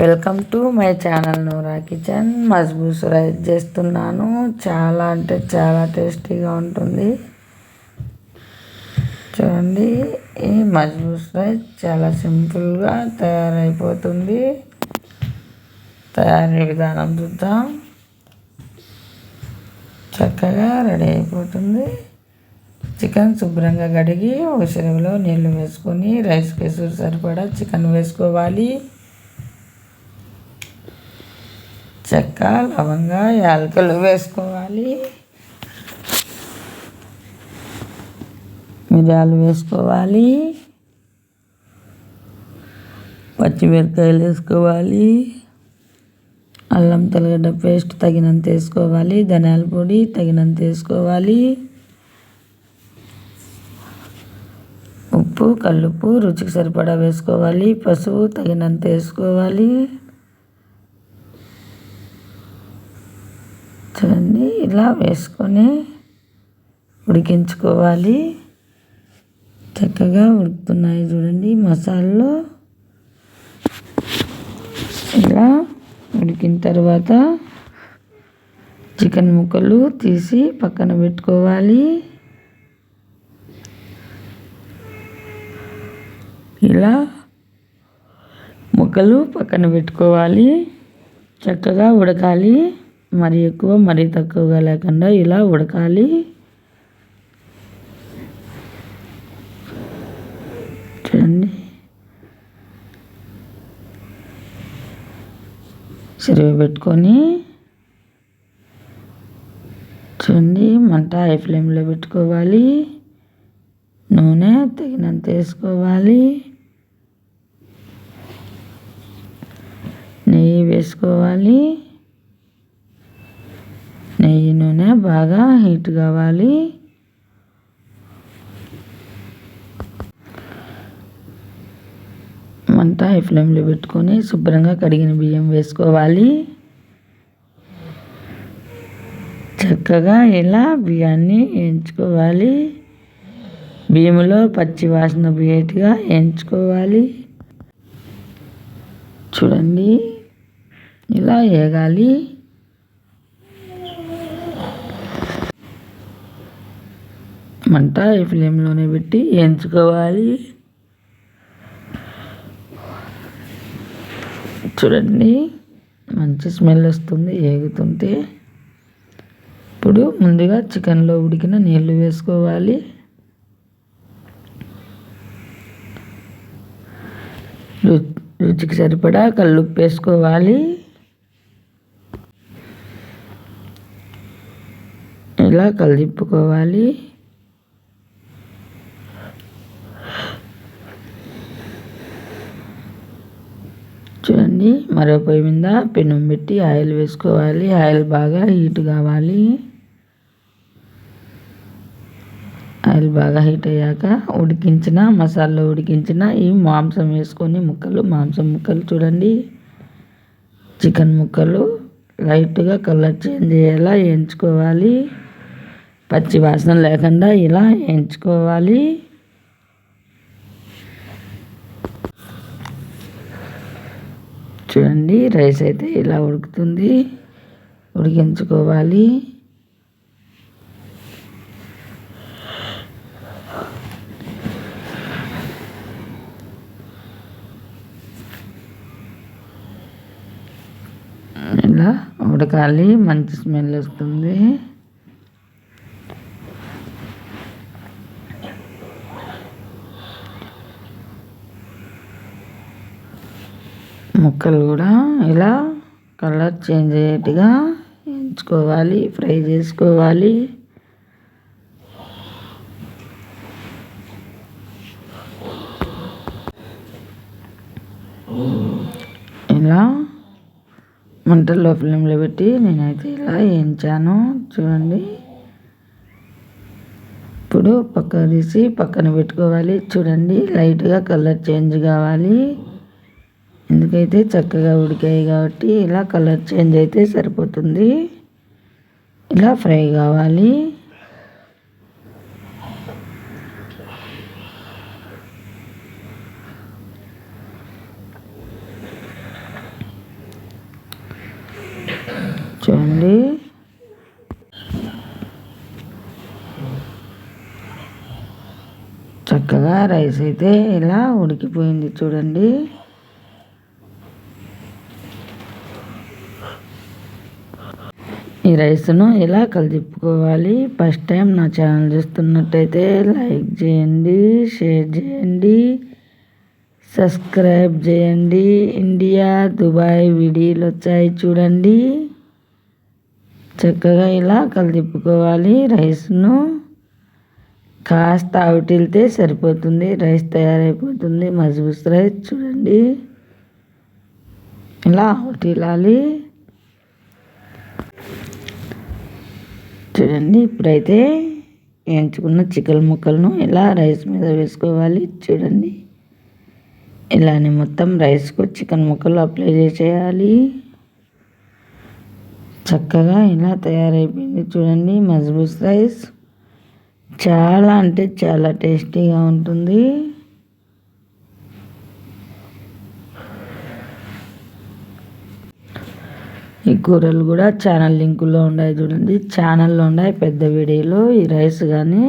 Welcome to my channel Noora kitchen machboos rice చేస్తున్నాను. చాలా అంటే చాలా టేస్టీగా ఉంటుంది. చూడండి ఈ మజ్బూస్ రైస్ చాలా సింపుల్గా తయారైపోతుంది. తయారీ విధానం చూద్దాం. చక్కగా రెడీ అయిపోతుంది. చికెన్ శుభ్రంగా కడిగి ఒక చెరువులో నీళ్ళు వేసుకొని రైస్ కేసులు సరిపడా చికెన్ వేసుకోవాలి. చెక్క లవంగా యాలకులు వేసుకోవాలి. మిరియాలు వేసుకోవాలి. పచ్చిమిరకాయలు వేసుకోవాలి. అల్లం తెల్లగడ్డ పేస్ట్ తగినంత వేసుకోవాలి. ధనియాల పొడి తగినంత వేసుకోవాలి. ఉప్పు కల్లుప్పు రుచికి సరిపడా వేసుకోవాలి. పసుపు తగినంత వేసుకోవాలి. చూడండి ఇలా వేసుకొని ఉడికించుకోవాలి. చక్కగా ఉడుకుతున్నాయి చూడండి మసాలాలు. ఇలా ఉడికిన తర్వాత చికెన్ ముక్కలు తీసి పక్కన పెట్టుకోవాలి. ఇలా ముక్కలు పక్కన పెట్టుకోవాలి. చక్కగా ఉడకాలి. మరి ఎక్కువ మరి తక్కువగా లేకుండా ఇలా ఉడకాలి. చూడండి. సిరివి పెట్టుకొని చూడండి మంట హై ఫ్లేమ్లో పెట్టుకోవాలి. నూనె తగినంత వేసుకోవాలి. నెయ్యి వేసుకోవాలి. నెయ్యి నూనె బాగా హీట్ కావాలి. మంట హై ఫ్లేమ్లో పెట్టుకొని శుభ్రంగా కడిగిన బియ్యం వేసుకోవాలి. చక్కగా ఇలా బియ్యాన్ని ఎంచుకోవాలి. బియ్యంలో పచ్చి వాసన బియ్యటిగా ఎంచుకోవాలి. చూడండి ఇలా వేగాలి. మంట ఈ ఫ్లేమ్లోనే పెట్టి వేయించుకోవాలి చూడండి మంచి స్మెల్ వస్తుంది ఏగుతుంటే. ఇప్పుడు ముందుగా చికెన్లో ఉడికిన నీళ్ళు వేసుకోవాలి. రుచికి సరిపడా కల్లుప్పు వేసుకోవాలి. ఇలా కలిపుకోవాలి చూడండి మరో పొయ్యి మీద పెనం పెట్టి ఆయిల్ వేసుకోవాలి. ఆయిల్ బాగా హీట్ కావాలి. ఆయిల్ బాగా హీట్ అయ్యాక ఉడికించిన మసాలా ఉడికించిన ఈ మాంసం వేసుకొని ముక్కలు మాంసం ముక్కలు చూడండి. చికెన్ ముక్కలు లైట్గా కలర్ చేంజ్ అయ్యేలా వేయించుకోవాలి. పచ్చి వాసన లేకుండా ఇలా వేయించుకోవాలి. చూడండి రైస్ అయితే ఇలా ఉడుకుతుంది. ఉడికించుకోవాలి. ఇలా ఉడకాలి. మంచి స్మెల్ వస్తుంది. ముక్కలు కూడా ఇలా కలర్ చేంజ్ అయ్యేట్టుగా ఎంచుకోవాలి ఫ్రై చేసుకోవాలి. ఇలా మంటల్లో ఫ్లేమ్లో పెట్టి నేనైతే ఇలా వేయించాను. చూడండి. ఇప్పుడు పక్కన తీసి పక్కన పెట్టుకోవాలి. చూడండి లైట్గా కలర్ చేంజ్ కావాలి. ఎందుకైతే చక్కగా ఉడికాయి కాబట్టి ఇలా కలర్ చేంజ్ అయితే సరిపోతుంది. ఇలా ఫ్రై కావాలి. చూడండి. చక్కగా రైస్ అయితే ఇలా ఉడికిపోయింది చూడండి. ఈ రైస్ను ఇలా కలిపుకోవాలి? ఫస్ట్ టైం నా ఛానల్ చూస్తున్నట్టయితే లైక్ చేయండి షేర్ చేయండి సబ్స్క్రైబ్ చేయండి. ఇండియా దుబాయ్ వీడియోలు వచ్చాయి చూడండి. చక్కగా ఇలా కలిపుకోవాలి రైస్ను. కాస్త అవుటిల్తే సరిపోతుంది రైస్ తయారైపోతుంది. మజ్బూస్ రైస్ చూడండి. ఇలా అవుటిల్లాలి చూడండి. ఇప్పుడైతే ఎంచుకున్న చికెన్ ముక్కలను ఇలా రైస్ మీద వేసుకోవాలి. చూడండి. ఇలానే మొత్తం రైస్కు చికెన్ ముక్కలు అప్లై చేసేయాలి. చక్కగా ఇలా తయారైపోయింది చూడండి. మజ్బూస్ రైస్. చాలా అంటే చాలా టేస్టీగా ఉంటుంది. ఈ కూరలు కూడా ఛానల్ లింకులో ఉన్నాయి చూడండి. ఛానల్లో ఉన్నాయి. పెద్ద వీడియోలు ఈ రైస్ కానీ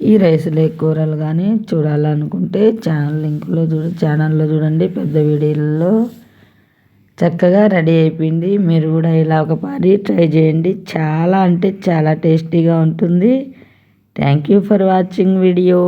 ఈ రైస్లే కూరలు కానీ చూడాలనుకుంటే ఛానల్ లింకులో చూడ ఛానల్లో చూడండి. పెద్ద వీడియోలలో చక్కగా రెడీ అయిపోయింది. మీరు కూడా ఇలా ఒక పారి ట్రై చేయండి. చాలా అంటే చాలా టేస్టీగా ఉంటుంది. Thank you for watching video.